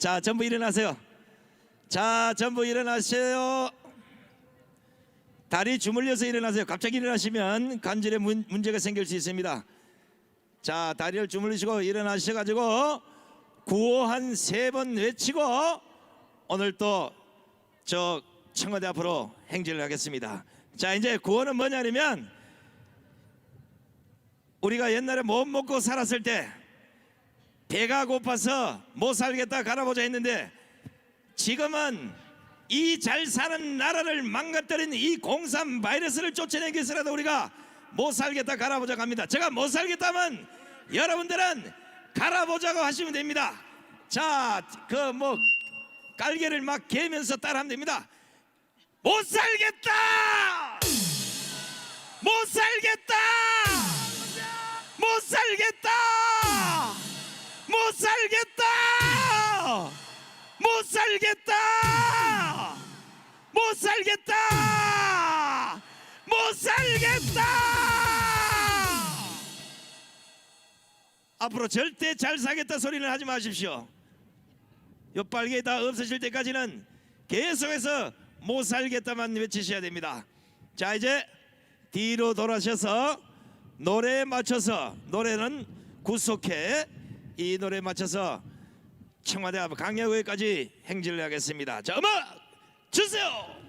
자, 전부 일어나세요. 자, 전부 일어나세요. 다리 주물려서 일어나세요. 갑자기 일어나시면 관절에 문, 문제가 생길 수 있습니다. 자, 다리를 주물리시고 일어나셔 가지고 구호 한 세 번 외치고 오늘 또 저 청와대 앞으로 행진을 하겠습니다. 자, 이제 구호는 뭐냐면 우리가 옛날에 못 먹고 살았을 때 배가 고파서 못 살겠다 가라보자 했는데 지금은 이 잘 사는 나라를 망가뜨린 이 공산 바이러스를 쫓아내기 위해서라도 우리가 못 살겠다 가라보자 갑니다. 제가 못 살겠다면 여러분들은 가라보자고 하시면 됩니다. 자, 그 뭐 깔개를 막 개면서 따라하면 됩니다. 못 살겠다! 못 살겠다! 못 살겠다! 못 살겠다! 못 살겠다! 못 살겠다! 못 살겠다! 앞으로 절대 잘 사겠다 소리는 하지 마십시오. 요 빨개 다 없어질 때까지는 계속해서 못 살겠다만 외치셔야 됩니다. 자 이제 뒤로 돌아셔서 노래에 맞춰서 노래는 구속해 이 노래에 맞춰서 청와대 앞 강야구에까지 행진을 하겠습니다. 자 음악 주세요.